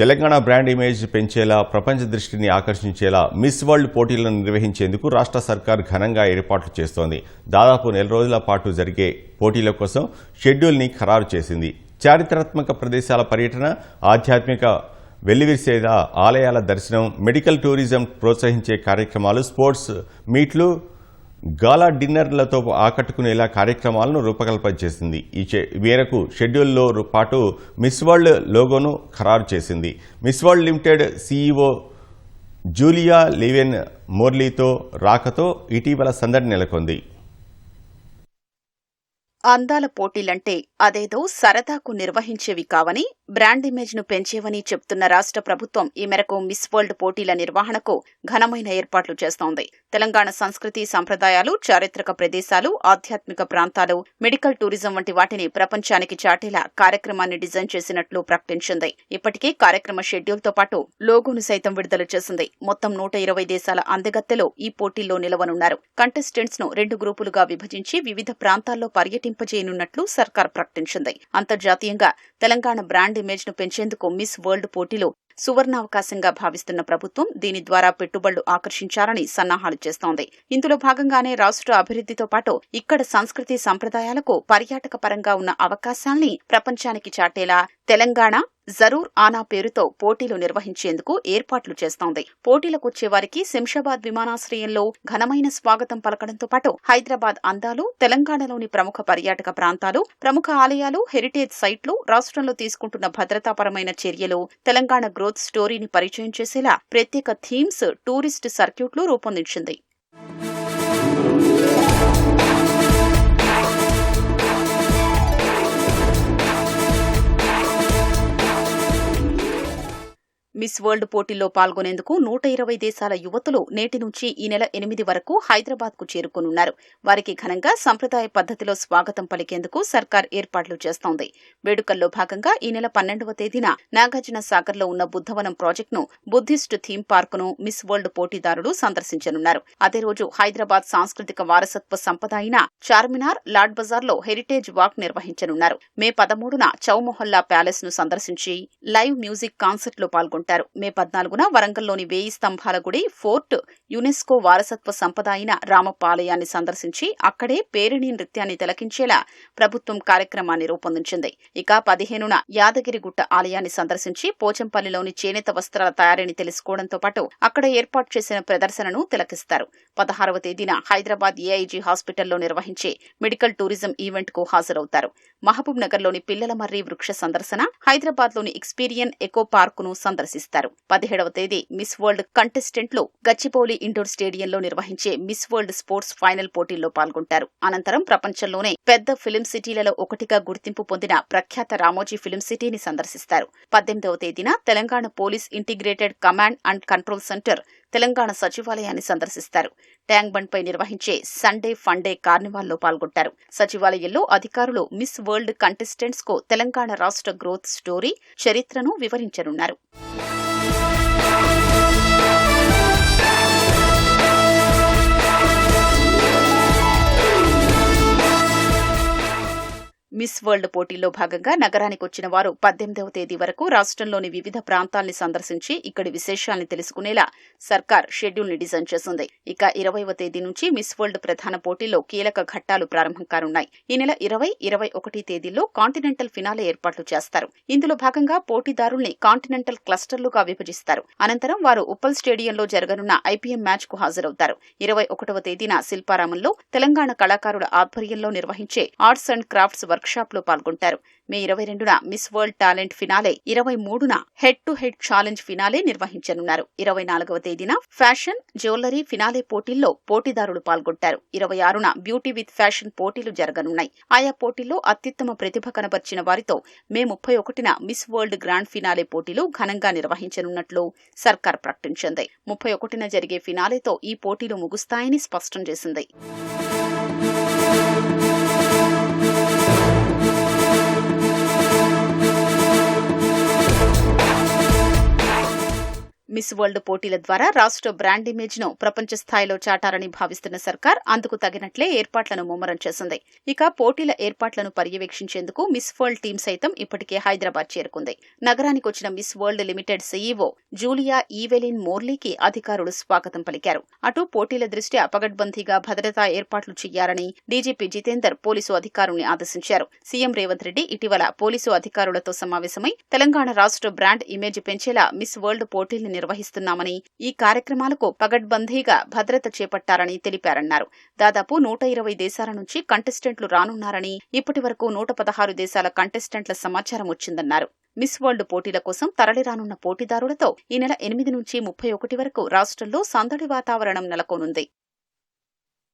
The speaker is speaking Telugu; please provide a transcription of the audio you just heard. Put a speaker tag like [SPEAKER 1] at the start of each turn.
[SPEAKER 1] తెలంగాణ బ్రాండ్ ఇమేజ్ పెంచేలా ప్రపంచ దృష్టిని ఆకర్షించేలా మిస్ వరల్డ్ పోటీలను నిర్వహించేందుకు రాష్ట్ర సర్కార్ ఘనంగా ఏర్పాట్లు చేస్తోంది. దాదాపు నెల రోజుల పాటు జరిగే పోటీల కోసం షెడ్యూల్ని ఖరారు చేసింది. చారిత్రాత్మక ప్రదేశాల పర్యటన ఆధ్యాత్మిక వెల్లివిరిసేద ఆలయాల దర్శనం మెడికల్ టూరిజం ప్రోత్సహించే కార్యక్రమాలు స్పోర్ట్స్ మీట్లు గాలా డిన్నర్లతో ఆకట్టుకునేలా కార్యక్రమాలను రూపకల్పన చేసింది. ఈ మేరకు షెడ్యూల్లో పాటు మిస్ వరల్డ్ లోగోను ఖరారు చేసింది. Miss World Limited CEO Julia Evelyn మోర్లీతో రాకతో ఇటీవల సందడి నెలకొంది.
[SPEAKER 2] అందాల పోటీలంటే అదేదో సరదాకు నిర్వహించేవి కావని బ్రాండ్ ఇమేజ్ను పెంచేవని చెప్తున్న రాష్ట్ర ప్రభుత్వం ఈ మేరకు మిస్ వరల్డ్ పోటీల నిర్వహణకు ఘనమైన ఏర్పాట్లు చేస్తోంది. తెలంగాణ సంస్కృతి సంప్రదాయాలు చారిత్రక ప్రదేశాలు ఆధ్యాత్మిక ప్రాంతాలు మెడికల్ టూరిజం వంటి వాటిని ప్రపంచానికి చాటేలా కార్యక్రమాన్ని డిజైన్ చేసినట్లు ప్రకటించింది. ఇప్పటికే కార్యక్రమ షెడ్యూల్తో పాటు లోగోను సైతం విడుదల చేసింది. మొత్తం నూట ఇరవై దేశాల అందగత్తెలో ఈ పోటీల్లో నిలవనున్నారు. కంటెస్టెంట్స్ను రెండు గ్రూపులుగా విభజించి వివిధ ప్రాంతాల్లో పర్యటింపజేయనున్నట్లు సర్కార్ ప్రకటించింది. అంతర్జాతీయంగా తెలంగాణ బ్రాండ్ ఇమేజ్ను పెంచేందుకు మిస్ వరల్డ్ పోటీలో సువర్ణావకాశంగా భావిస్తున్న ప్రభుత్వం దీని ద్వారా పెట్టుబడులు ఆకర్షించాలని సన్నాహాలు చేస్తోంది. ఇందులో భాగంగానే రాష్ట్ర అభివృద్ధితో పాటు ఇక్కడ సంస్కృతి సంప్రదాయాలకు పర్యాటక పరంగా ఉన్న అవకాశాల్ని ప్రపంచానికి చాటేలా తెలంగాణ జరూర్ ఆనా పేరుతో పోటీలు నిర్వహించేందుకు ఏర్పాట్లు చేస్తోంది. పోటీలకొచ్చే వారికి శంషాబాద్ విమానాశ్రయంలో ఘనమైన స్వాగతం పలకడంతో పాటు హైదరాబాద్ అందాలు తెలంగాణలోని ప్రముఖ పర్యాటక ప్రాంతాలు ప్రముఖ ఆలయాలు హెరిటేజ్ సైట్లు రాష్ట్రంలో తీసుకుంటున్న భద్రతాపరమైన చర్యలు తెలంగాణ గ్రోత్ స్టోరీని పరిచయం చేసేలా ప్రత్యేక థీమ్స్ టూరిస్ట్ సర్క్యూట్లు రూపొందించింది. మిస్ వరల్డ్ పోటీల్లో పాల్గొనేందుకు నూట ఇరవై దేశాల యువతులు నేటి నుంచి ఈ నెల ఎనిమిది వరకు హైదరాబాద్కు చేరుకోనున్నారు. వారికి ఘనంగా సంప్రదాయ పద్ధతిలో స్వాగతం పలికేందుకు సర్కార్ ఏర్పాట్లు చేస్తోంది. వేడుకల్లో భాగంగా ఈ నెల పన్నెండవ తేదీన నాగార్జున సాగర్లో ఉన్న బుద్ధవనం ప్రాజెక్టును బుద్ధిస్ట్ థీమ్ పార్క్ను మిస్ వరల్డ్ పోటీదారులు సందర్శించనున్నారు. అదే రోజు హైదరాబాద్ సాంస్కృతిక వారసత్వ సంపద అయిన చార్మినార్ లాడ్ బజార్లో హెరిటేజ్ వాక్ నిర్వహించనున్నారు. మే పదమూడున చౌమొహల్లా ప్యాలెస్ను సందర్శించి లైవ్ మ్యూజిక్ కాన్సర్ట్లో పాల్గొంటారు మే పద్నాలుగున వరంగల్లోని వేయి స్తంభాల గుడి ఫోర్ట్ యునెస్కో వారసత్వ సంపద అయిన రామప్ప ఆలయాన్ని సందర్శించి అక్కడే పేరిణి నృత్యాన్ని తిలకించేలా ప్రభుత్వం కార్యక్రమాన్ని రూపొందించింది. ఇక పదిహేనున యాదగిరిగుట్ట ఆలయాన్ని సందర్శించి పోచంపల్లిలోని చేనేత వస్త్రాల తయారీని తెలుసుకోవడంతో పాటు అక్కడ ఏర్పాటు చేసిన ప్రదర్శనను తిలకిస్తారు. పదహారవ తేదీన హైదరాబాద్ ఏఐజీ హాస్పిటల్లో నిర్వహించే మెడికల్ టూరిజం ఈవెంట్కు హాజరవుతారు. మహబూబ్ నగర్లోని పిల్లల మర్రి వృక్ష సందర్శన హైదరాబాద్లోని ఎక్స్పీరియన్ ఎకో పార్క్ను సందర్శిస్తారు పదిహేడవ తేదీ మిస్ వరల్డ్ కంటెస్టెంట్లు గచ్చిబౌలి ఇండోర్ స్టేడియంలో నిర్వహించే మిస్ వరల్డ్ స్పోర్ట్స్ ఫైనల్ పోటీల్లో పాల్గొంటారు. అనంతరం ప్రపంచంలోనే పెద్ద ఫిలిం సిటీలలో ఒకటిగా గుర్తింపు పొందిన ప్రఖ్యాత రామోజీ ఫిలిం సిటీని సందర్శిస్తారు. పద్దెనిమిదవ తేదీన Telangana police integrated command and control centre Telangana సచివాలయాన్ని సందర్శిస్తారు. ట్యాంక్ బండ్ పై నిర్వహించే సండే ఫండే కార్నివాల్లో పాల్గొంటారు. సచివాలయంలో అధికారులు మిస్ వరల్డ్ కంటెస్టెంట్స్కు తెలంగాణ రాష్ట్ర గ్రోత్ స్టోరీ చరిత్రను వివరించనున్నారు. మిస్ వరల్డ్ పోటీల్లో భాగంగా నగరానికి వచ్చిన వారు పద్దెనిమిదవ తేదీ వరకు రాష్ట్రంలోని వివిధ ప్రాంతాల్ని సందర్శించి ఇక్కడి విశేషాల్ని తెలుసుకునేలా సర్కార్ షెడ్యూల్ని డిజైన్ చేసింది. ఇక ఇరవైవ తేదీ నుంచి మిస్ వరల్డ్ ప్రధాన పోటీల్లో కీలక ఘట్టాలు ప్రారంభం కానున్నాయి. ఈ నెల ఇరవై ఇరవై ఒకటి తేదీల్లో కాంటినెంటల్ ఫినాలే ఏర్పాట్లు చేస్తారు. ఇందులో భాగంగా పోటీదారుల్ని కాంటినెంటల్ క్లస్టర్లుగా విభజిస్తారు. అనంతరం వారు ఉప్పల్ స్టేడియంలో జరగనున్న ఐపీఎం మ్యాచ్కు హాజరవుతారు. ఇరవై ఒకటవ తేదీన శిల్పారామంలో తెలంగాణ కళాకారుల ఆధ్వర్యంలో నిర్వహించే ఆర్ట్స్ అండ్ క్రాఫ్ట్స్ వర్క్లో పాల్గొంటారు. మే ఇరవై రెండున మిస్ వరల్డ్ టాలెంట్ ఫినాలే ఇరవై మూడున head to head challenge finale నిర్వహించనున్నారు. ఇరవై నాలుగవ తేదీన ఫ్యాషన్ జ్యువెలరీ ఫినాలే పోటీల్లో పోటీదారులు పాల్గొంటారు. ఇరవై ఆరున బ్యూటీ విత్ ఫ్యాషన్ పోటీలు జరగనున్నాయి. ఆయా పోటీల్లో అత్యుత్తమ ప్రతిభ కనబర్చిన వారితో మే ముప్పై ఒకటిన మిస్ వరల్డ్ గ్రాండ్ ఫినాలే పోటీలు ఘనంగా నిర్వహించనున్నట్లు సర్కార్ ప్రకటించింది. ముప్పై ఒకటిన జరిగే ఫినాలేతో ఈ పోటీలు ముగుస్తాయని స్పష్టం చేసింది. మిస్ వరల్డ్ పోటీల ద్వారా రాష్ట్ర బ్రాండ్ ఇమేజ్ను ప్రపంచ స్థాయిలో చాటారని భావిస్తున్న సర్కార్ అందుకు తగినట్లే ఏర్పాట్లను ముమ్మరం చేసింది. ఇక పోటీల ఏర్పాట్లను పర్యవేక్షించేందుకు మిస్ వరల్డ్ టీం సైతం ఇప్పటికే హైదరాబాద్ చేరుకుంది. నగరానికి వచ్చిన Miss World Limited CEO Julia Evelyn మోర్లీకి అధికారులు స్వాగతం పలికారు. అటు పోటీల దృష్ట్యా పగడ్బందీగా భద్రతా ఏర్పాట్లు చేయాలని డీజీపీ జితేందర్ పోలీసు అధికారుల్ని ఆదేశించారు. సీఎం రేవంత్ రెడ్డి ఇటీవల పోలీసు అధికారులతో సమావేశమై తెలంగాణ రాష్ట్ర బ్రాండ్ ఇమేజ్ పెంచేలా మిస్ వరల్డ్ పోటీల్ని నిర్వహిస్తున్నామని ఈ కార్యక్రమాలకు పగడ్బందీగా భద్రత చేపట్టారని తెలిపారన్నారు. దాదాపు నూట ఇరవై దేశాల నుంచి కంటెస్టెంట్లు రానున్నారని ఇప్పటి వరకు నూట పదహారు దేశాల కంటెస్టెంట్ల సమాచారం వచ్చిందన్నారు. మిస్ వరల్డ్ పోటీల కోసం తరలిరానున్న పోటీదారులతో ఈ నెల ఎనిమిది నుంచి ముప్పై ఒకటి వరకు రాష్ట్రంలో సందడి వాతావరణం నెలకొనుంది.